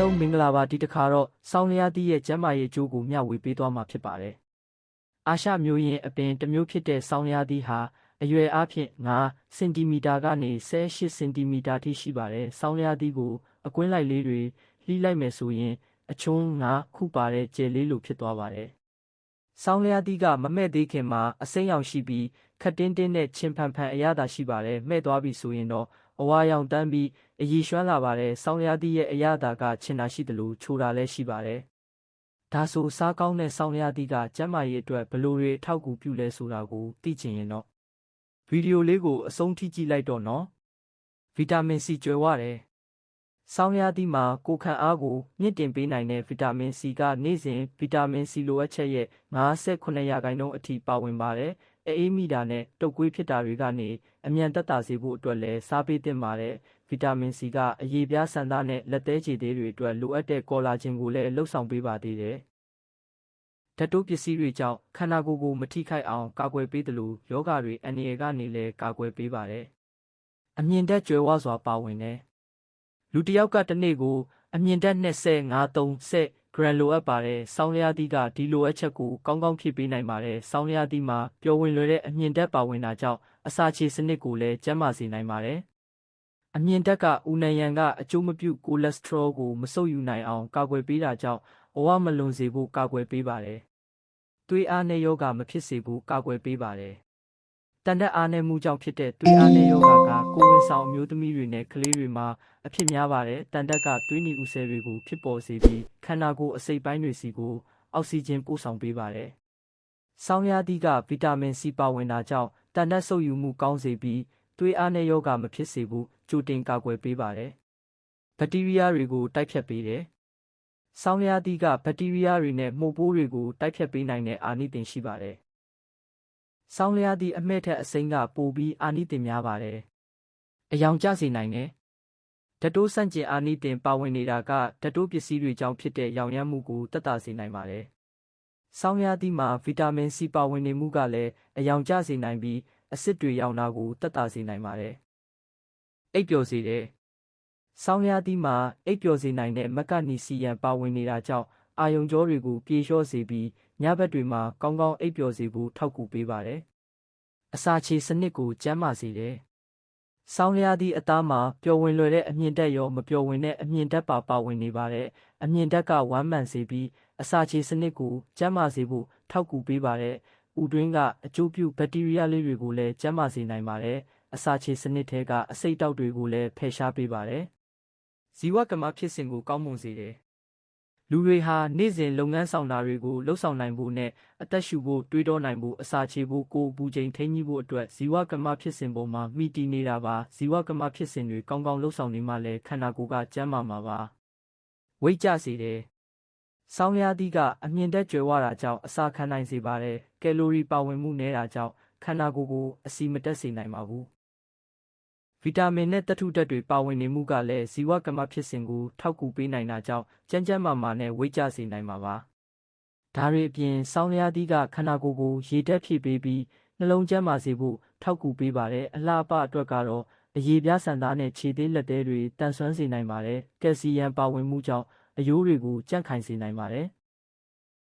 လုံးမင်္ဂလာပါဒီတစ်ခါတော့ဆောင်းလျားသီးရဲ့ကျမ်းမာရေးအကျိုးကိုမျှဝေပေးသွားမှာဖြစ်ပါတယ်။အာရှမျိုးရင်းအပင်တစ်မျိုးဖြစ်တဲ့ဆောင်းလျားသီးဟာအရွယ်အားဖြင့်9စင်တီမီတာကနေ18စင်တီမီတာထိရှိပါတယ်။ဆောင်းလျားသီးကိုအကွင်းလိုက်လေးတွေလှီးလိုက်မယ်ဆိုရင်အချုံး9ခုပါတဲ့ကျယ်လေးလိုဖြစ်သွားပါတယ်။ဆောင်းလျားသီးကမမဲ့သေးခင်မှာအစိမ်းရောင်ရှိပြီးခတ်တင်းတင်းနဲ့ချင်းဖန်ဖန်အရသာရှိပါတယ်။မဲ့သွားပြီဆိုရင်တော့ အဝါရောင်တန်းပြီးအရည်ရွှမ်းလာပါတယ်။ဆောင်းလျားသီးရဲ့အရသာကချင်တာရှိတယ်လို့ချိုတာလည်းရှိပါတယ်။ဒါဆိုစားကောင်းတဲ့ဆောင်းလျားသီးကကျန်းမာရေးအတွက်ဘယ်လိုတွေအထောက်အကူပြုလဲဆိုတာကိုသိချင်ရင်တော့ဗီဒီယိုလေးကိုအဆုံးထိကြည့်လိုက်တော့နော်။ဗီတာမင်စီကျွယ်ဝတယ်။ဆောင်းလျားသီးမှာကိုယ်ခံအားကိုမြင့်တင်ပေးနိုင်တဲ့ဗီတာမင်စီကနေ့စဉ်ဗီတာမင်စီလိုအပ်ချက်ရဲ့58ရာခိုင်နှုန်းအထိပါဝင်ပါတယ်။ အေးမိတာနဲ့တုပ်ကွေးဖြစ်တာတွေကနေအမြန်တက်တာစေဖို့အတွက်လည်းစားပေးသင့်ပါတယ်။ဗီတာမင်စီကအရေးပြားဆန်သားနဲ့လက်သေးခြေသေးတွေအတွက်လိုအပ်တဲ့ကောလာဂျင်ကိုလည်းလှုပ်ဆောင်ပေးပါသေးတယ်။ဓာတ်တိုးပစ္စည်းတွေကြောင့်ခန္ဓာကိုယ်ကိုမထိခိုက်အောင်ကာကွယ်ပေးသလိုယောဂတွေအန္တရာယ်ကနေလည်းကာကွယ်ပေးပါတယ်။အမြင့်တက်ကြွယ်ဝစွာပါဝင်တယ်။လူတစ်ယောက်ကတစ်နေ့ကိုအမြင့်တက်25-30 ဂရမ်လိုအပ်ပါတယ်။ဆောင်းလျားသီးကဒီလိုအပ်ချက်ကိုကောင်းကောင်းဖြည့်ပေးနိုင်ပါတယ်။ဆောင်းလျားသီးမှာပျော်ဝင်လွယ်တဲ့အမြင့်တက်ပါဝင်တာကြောင့်အစာချေစနစ်ကိုလည်းကျန်းမာစေနိုင်ပါတယ်။အမြင့်တက်ကဦးနှံရံကအကျိုးမပြုကိုလက်စထရောကိုမဆုပ်ယူနိုင်အောင်ကာကွယ်ပေးတာကြောင့်အဝမလွန်စေဖို့ကာကွယ်ပေးပါတယ်။သွေးအားနဲ့ယောဂမဖြစ်စေဖို့ကာကွယ်ပေးပါတယ်။ တန်တက်အားနဲ့မှုကြောင့်ဖြစ်တဲ့သွေးအားနဲ့ယောဂကကိုယ်ဝန်ဆောင်အမျိုးသမီးတွေနဲ့ကလေးတွေမှာအဖြစ်များပါတယ်။တန်တက်ကသွေးနီဦးဆဲတွေကိုဖြစ်ပေါ်စေပြီးခန္ဓာကိုယ်အစိတ်ပိုင်းတွေစီကိုအောက်ဆီဂျင်ပို့ဆောင်ပေးပါတယ်။ဆောင်းရသီးကဗီတာမင်စီပါဝင်တာကြောင့်တန်တက်ဆုပ်ယူမှုကောင်းစေပြီးသွေးအားနဲ့ယောဂမဖြစ်စေဘူးကြိုတင်ကာကွယ်ပေးပါတယ်။ဘက်တီးရီးယားတွေကိုတိုက်ဖြတ်ပေးတယ်။ဆောင်းရသီးကဘက်တီးရီးယားတွေနဲ့မှုတ်ပိုးတွေကိုတိုက်ဖြတ်ပေးနိုင်တဲ့အာနိသင်ရှိပါတယ်။ ဆောင်းလျားသီးအမဲ့ထက်အစိမ်းကပိုပြီးအာနိသင်များပါတယ်။အယောင်ကျစေနိုင်တယ်။ဓာတ်တိုးဆန့်ကျင်အာနိသင်ပါဝင်နေတာကဓာတ်တိုးပစ္စည်းတွေကြောင့်ဖြစ်တဲ့ရောင်ရမ်းမှုကိုတက်တာစေနိုင်ပါတယ်။ဆောင်းရသီးမှာဗီတာမင်စီပါဝင်နေမှုကလည်းအယောင်ကျစေနိုင်ပြီးအဆစ်တွေရောင်တာကိုတက်တာစေနိုင်ပါတယ်။အိပ်ပျော်စေတယ်။ဆောင်းရသီးမှာအိပ်ပျော်စေနိုင်တဲ့မက်ကနီစီယန်ပါဝင်နေတာကြောင့်အာယုံကြောတွေကိုပြေလျှော့စေပြီး ညဘက်တွေမှာကောင်းကောင်းအိပ်ပျော်စေဖို့ထောက်ကူပေးပါတယ်။အစာချေစနစ်ကိုကျန်းမာစေတယ်။ဆောင်းလျားသည့်အသားမှာပျော်ဝင်လွယ်တဲ့အမြင့်တက်ရောမပျော်ဝင်တဲ့အမြင့်တက်ပါပါဝင်နေပါတယ်။အမြင့်တက်ကဝမ်းမှန်စေပြီးအစာချေစနစ်ကိုကျန်းမာစေဖို့ထောက်ကူပေးပါတယ်။ဥတွင်းကအကျိုးပြုဘက်တီးရီးယားလေးတွေကိုလည်းကျန်းမာစေနိုင်ပါတယ်။အစာချေစနစ်ထဲကအဆိပ်တောက်တွေကိုလည်းဖယ်ရှားပေးပါတယ်။ဇီဝကမ္မဖြစ်စဉ်ကိုကောင်းမွန်စေတယ်။ လူတွေဟာနေ့စဉ်လုပ်ငန်းဆောင်တာတွေကိုလှုပ်ဆောင်နိုင်ဖို့နဲ့အသက်ရှူဖို့တွေးတောနိုင်ဖို့အစာချေဖို့ကိုယ်ပူချိန်ထိန်းညှိဖို့အတွက်ဇီဝကမ္မဖြစ်စဉ်ပေါ်မှာမိတီနေတာပါဇီဝကမ္မဖြစ်စဉ်တွေကောင်းကောင်းလှုပ်ဆောင်နေမှလည်းခန္ဓာကိုယ်ကကျန်းမာမှာပါဝိတ်ကြစေတယ်ဆောင်းရသီးကအမြင့်တက်ကြွယ်ဝတာကြောင့်အစာခံနိုင်စေပါတယ်ကယ်လိုရီပါဝင်မှုနည်းတာကြောင့်ခန္ဓာကိုယ်ကိုအဆီမတက်စေနိုင်ပါဘူး ဗီတာမင်နဲ့သတ္ထုဓာတ်တွေပါဝင်နေမှုကလည်းဇီဝကမ္မဖြစ်စဉ်ကိုထောက်ကူပေးနိုင်တာကြောင့်ကြမ်းကြမ်းမာမာနဲ့ဝိတ်ကြစေနိုင်မှာပါဒါတွေအပြင်ဆောင်းလျားသီးကခန္ဓာကိုယ်ကိုရေတက်ဖြည့်ပေးပြီးနှလုံးကျန်းမာစေဖို့ထောက်ကူပေးပါတယ်အလှအပအတွက်ကတော့အရေးပြားဆန်သားနဲ့ခြေသေးလက်သေးတွေတန်ဆွမ်းစေနိုင်ပါတယ်ကယ်ဆီယမ်ပါဝင်မှုကြောင့်အယိုးတွေကိုကြန့်ခိုင်စေနိုင်ပါတယ်